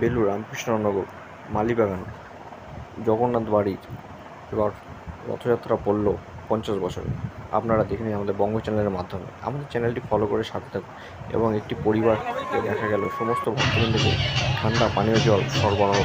বেলুর রামকৃষ্ণনগর, মালিবাগান, জগন্নাথ বাড়ির এবার রথযাত্রা পড়ল পঞ্চাশ বছরে। আপনারা দেখে নিন আমাদের বঙ্গ চ্যানেলের মাধ্যমে। আমাদের চ্যানেলটি ফলো করে সাথে থাকুন এবং একটি পরিবারকে দেখা গেল সমস্ত ভক্তবৃন্দকে ঠান্ডা পানীয় জল সরবরাহ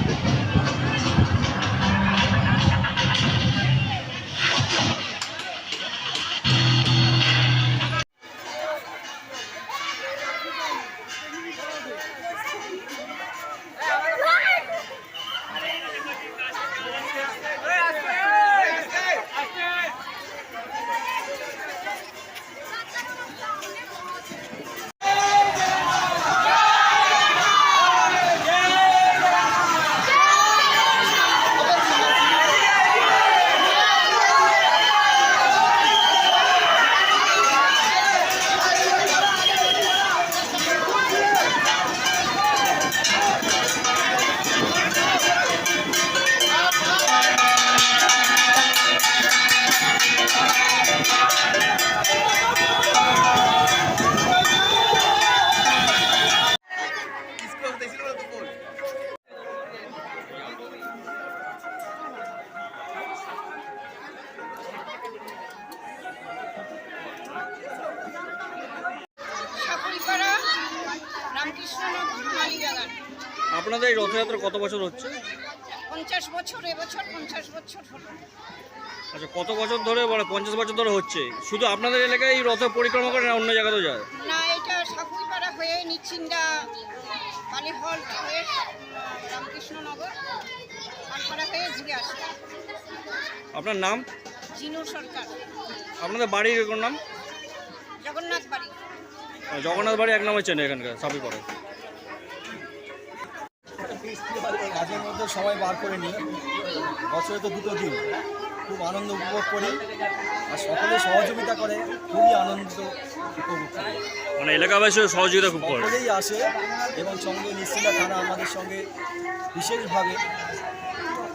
আপনাদের এই রথযাত্রা কত বছর হচ্ছে? পঞ্চাশ বছর এবছর পঞ্চাশ বছর হলো। আচ্ছা কত বছর ধরে মানে পঞ্চাশ বছর ধরে হচ্ছে? শুধু আপনাদের এলাকায় এই রথ পরিক্রমা করে না অন্য জায়গাতেও যায়? না এটা সাপুরিপাড়া হয়ে নিচ্ছিন্দা হয়ে রামকৃষ্ণনগর পালপাড়া হয়ে ঘুরে আসে আপনার নাম? জিনু সরকার। আপনাদের বাড়ির কোন নাম? জগন্নাথ বাড়ি। জগন্নাথ বাড়ি এক নামে চেনে এখানকার সাপি মাঝে মধ্যে সবাই বার করে নিই বছরে তো দুটো দিন খুব আনন্দ উপভোগ করি আর সকলে সহযোগিতা করে খুবই আনন্দ উপভোগ করি। মানে এলাকাবাসীও সহযোগিতা খুব করে। সকলেই আসে এবং সঙ্গে নিশ্চিন্তা থানা আমাদের সঙ্গে বিশেষভাবে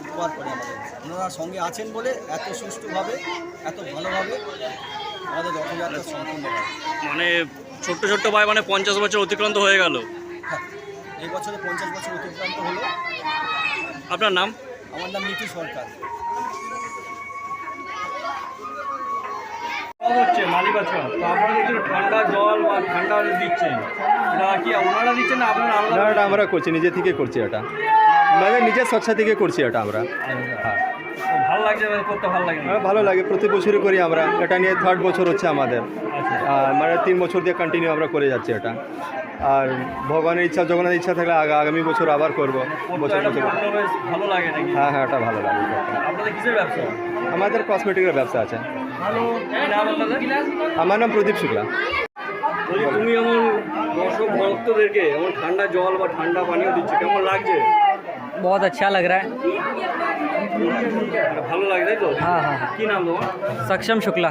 উপহার করে আমাদের। ওনারা সঙ্গে আছেন বলে এত সুষ্ঠুভাবে এত ভালোভাবে আমাদের রথযাত্রা সম্পূর্ণ হয়। মানে ছোট্ট ছোট্ট ভাই মানে পঞ্চাশ বছর অতিক্রান্ত হয়ে গেল। হ্যাঁ। এই বছরে পঞ্চাশ বছর অতিক্রান্ত হলো। আপনার নাম? আমার নাম নীতি সরকার। হচ্ছে মালিবাচা তো আপনারা দেখছেন ঠান্ডা জল বা ঠান্ডা দিচ্ছেন? এটা কি ওনারা দিচ্ছেন না আপনারা না আমরা করছি নিজে থেকে করছি এটা। মানে নিজের স্বচ্ছা থেকে করছি এটা আমরা। হ্যাঁ ভালো লাগছে মানে করতে ভালো লাগে হ্যাঁ, ভালো লাগে প্রতি বছরই করি আমরা। এটা নিয়ে থার্ড বছর হচ্ছে আমাদের। মানে তিন বছর দিয়ে কন্টিনিউ আমরা করে যাচ্ছি এটা আর ভগবানের ইচ্ছা জগন্নাথ ইচ্ছা থাকলে আগা- আগামী বছর আবার করবো বছর বছর ভালো লাগে নাকি হ্যাঁ হ্যাঁ এটা ভালো লাগে আপনাদের কিসের ব্যবসা আমাদের কসমেটিকের ব্যবসা আছে কি নাম আপনাদের আমার নাম প্রদীপ শুক্লা বলি তুমি এমন দর্শক ভক্তদেরকে এমন ঠান্ডা জল বা ঠান্ডা পানীয় দিচ্ছে কেমন লাগছে बहुत अच्छा लग रहा है ভালো লাগে তাই তো हाँ हाँ কি নাম তোমার सक्षम शुक्ला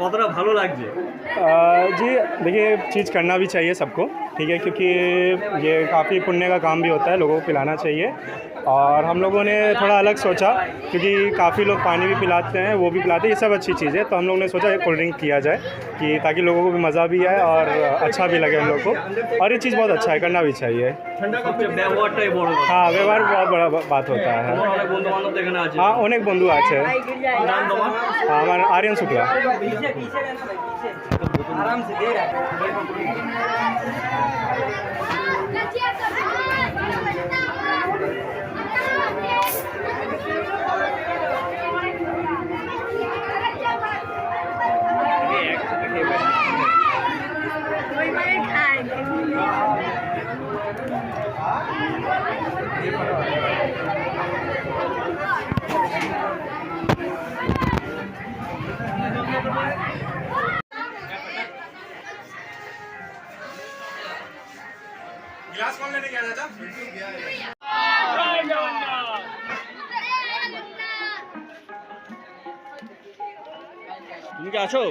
কতটা ভালো লাগছে अ, जी देखिए चीज़ करना भी चाहिए सबको ठीक है क्योंकि ये काफ़ी पुण्य का काम भी होता है लोगों को पिलाना चाहिए और हम लोगों ने थोड़ा अलग सोचा क्योंकि काफ़ी लोग पानी भी पिलाते हैं वो भी पिलाते हैं ये सब अच्छी चीज़ है तो हम लोगों ने सोचा एक कोल्ड ड्रिंक किया जाए कि ताकि लोगों को भी मज़ा भी आए और अच्छा भी लगे हम लोग को और ये चीज़ बहुत अच्छा है करना भी चाहिए সবচেয়ে ব্যবহারটাই বড় কথা। हाँ व्यवहार बहुत बड़ा बात होता है তোমার অনেক বন্ধু বান্ধব हाँ हमारा आर्यन शुक्ला आराम से दे रहा है हमारा आर्यन शुक्ला তুমি কি আছো